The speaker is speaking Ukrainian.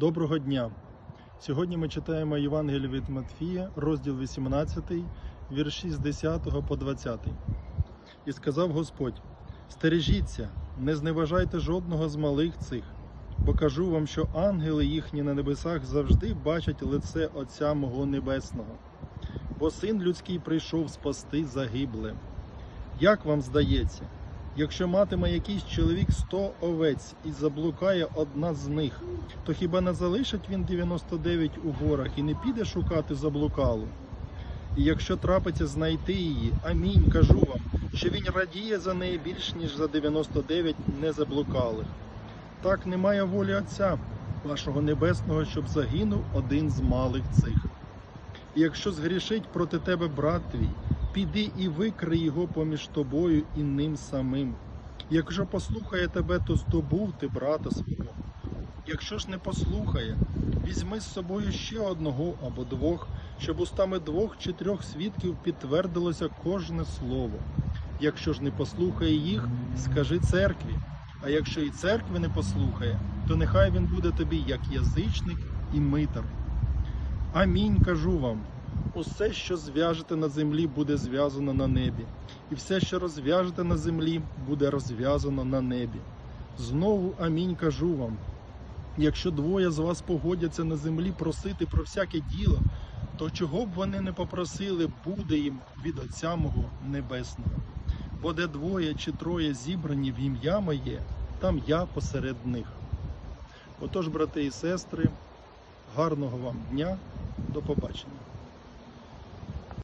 Доброго дня! Сьогодні ми читаємо Євангеліє від Матфія, розділ 18, вірші з 10 по 20. І сказав Господь: Стережіться, не зневажайте жодного з малих цих, бо кажу вам, що ангели їхні на небесах завжди бачать лице Отця мого Небесного. Бо син людський прийшов спасти загибле. Як вам здається, якщо матиме якийсь чоловік сто овець і заблукає одна з них, то хіба не залишить він 99 у горах і не піде шукати заблукалу? І якщо трапиться знайти її, амінь, кажу вам, що він радіє за неї більш ніж за 99 незаблукалих. Так немає волі Отця вашого Небесного, щоб загинув один з малих цих. І якщо згрішить проти тебе брат твій, піди і викри його поміж тобою і ним самим. Якщо послухає тебе, то здобув ти брата свого. Якщо ж не послухає, візьми з собою ще одного або двох, щоб устами двох чи трьох свідків підтвердилося кожне слово. Якщо ж не послухає їх, скажи церкві. А якщо і церкви не послухає, то нехай він буде тобі як язичник і митар. Амінь кажу вам. Усе, що зв'яжете на землі, буде зв'язано на небі, і все, що розв'яжете на землі, буде розв'язано на небі. Знову амінь кажу вам. Якщо двоє з вас погодяться на землі просити про всяке діло, то чого б вони не попросили, буде їм від Отця мого Небесного. Бо де двоє чи троє зібрані в ім'я моє, там я посеред них. Отож, брати і сестри, гарного вам дня, до побачення.